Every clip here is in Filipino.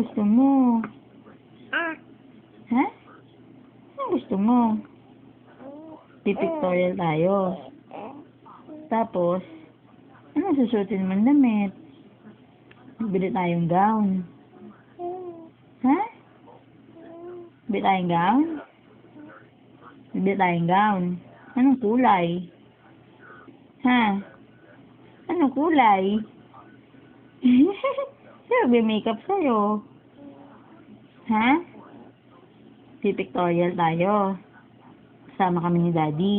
gusto mo? Ah. Ha? Ano gusto mo? Pipictorial tayo. Tapos, ano susuotin mo ng damit? Bili tayong gown. Ha? Bili tayong gown? Bili tayong gown. Anong kulay? Ha? Anong kulay? Sino makeup sa'yo? Ha? Pipictorial tayo. Kasama kami ni Daddy.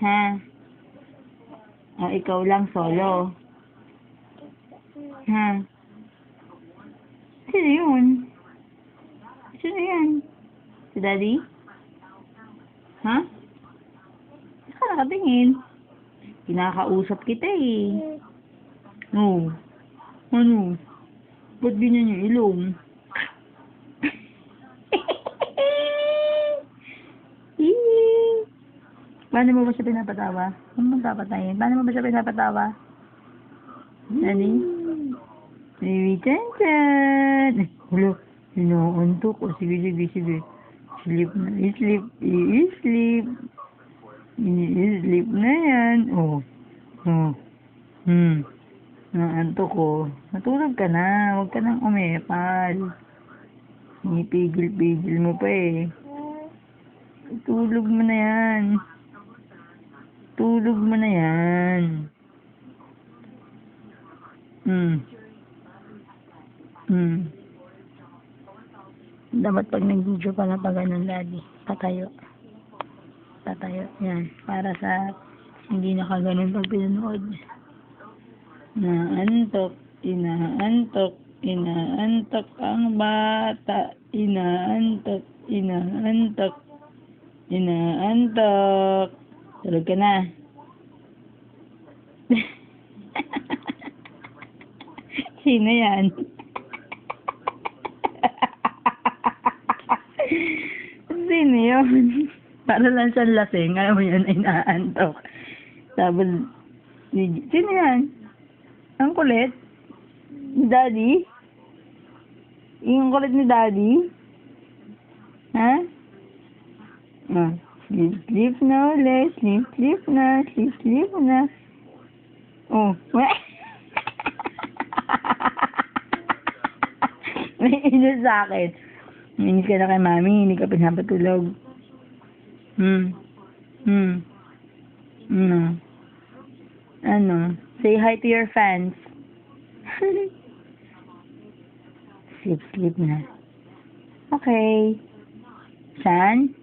Ha? O, ikaw lang solo. Ha? Sino yun? Sino yan? Si Daddy? Ha? Saan ka nakatingin? Kinakausap kita eh. No. Ano? Ba't ganyan yung ilong? Paano mo ba siya pinapatawa? Ano mo papatayin? Paano mo ba siya pinapatawa? Nani? Baby Chan Chan! Eh, Hulo, inaantok ko. Sige, sige, sige. Sleep na, sleep, i-sleep. I-sleep na yan. Oh. Oh. Hmm. Naantok ko. Matulog ka na. Huwag ka nang umepal. Ipigil-pigil mo pa eh. Tulog mo na yan. Tulog mo na yan. Hmm. Hmm. Dapat pag nag-video ka na pa ganun, daddy, patayo. Patayo. Yan. Para sa hindi nakaganon pag pinanood. Naantok, inaantok, inaantok ang bata. Inaantok, inaantok, inaantok. Tulog ka na. Sino yan? Sino yun? Para lang siyang lasing. Alam mo yun, inaantok. Si- sino yan? Ang kulit? Daddy? Yung kulit ni Daddy? Ha? Ah, sleep, sleep na ulit. Sleep, sleep na. Sleep, sleep na. Oh. May inis sa akin. Inis ka na kay mami, hindi ka pinapatulog. Hmm. Hmm. Ano? Ano? Say hi to your fans. sleep, sleep na. Okay. Sean?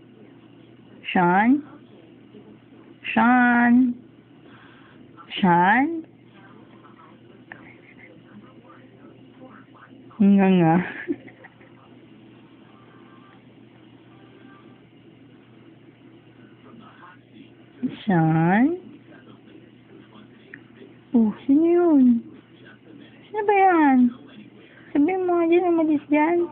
Sean? Sean? Sean? Nga nga. Sean? Oh, sino yun? Sino ba yan? Sabihin mo nga dyan, umalis dyan.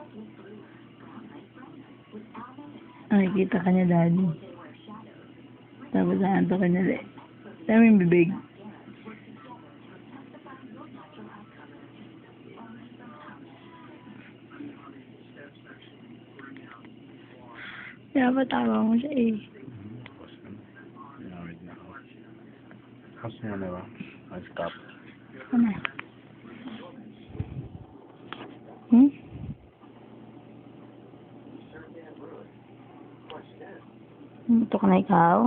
Ay, kita ka niya, daddy. Tapos naanto ka niya, de. Dami yung bibig. Dapat tawa mo siya eh. Tapos mo na ba? I'll stop. Ano? Hmm? Ito ka na ikaw?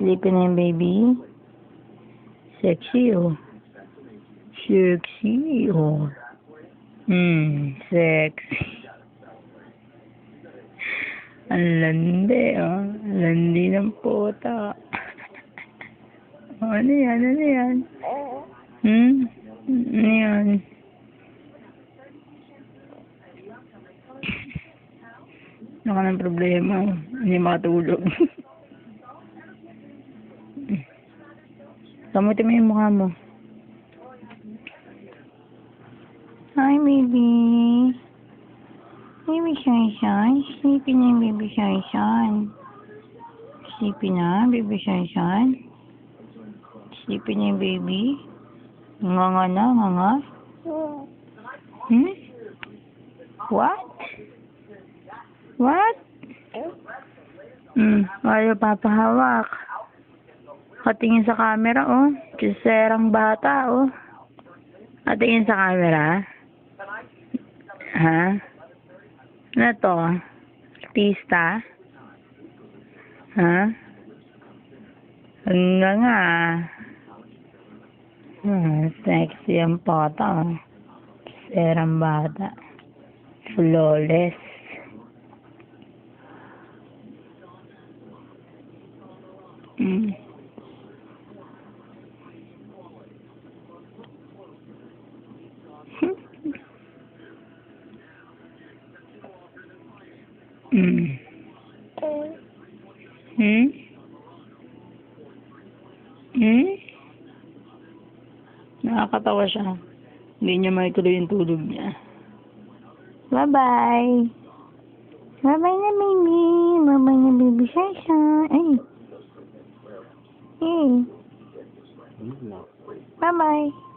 Sleepy na yung baby? Sexy oh. Sexy oh. Hmm, sexy. Ang landi oh. Ang landi ng puta. Oh, ano yan? Ano yan? Hmm? Ano yan? Ano ka ng problema? Hindi makatulog. Kamuti mo yung mukha mo. Hi, baby. Baby Shy. Sleepy na baby Shy. Sleepy na, baby Shy. Sleepy na baby. Nga nga na, nga nga. Hmm? What? What? Hmm, ayaw papahawak. Katingin sa camera, oh. Kiserang bata, oh. Katingin sa camera. Ha? Ano to? Artista? Ha? Ang nga nga. Hmm, sexy ang photo. Serang bata. Flawless. Mm. Hmm? Hmm? Nakakatawa siya. Hindi niya maituloy yung tulog niya. Bye-bye. Bye-bye na, baby. Bye-bye na, baby Sasha. Ay. Hey. Bye-bye.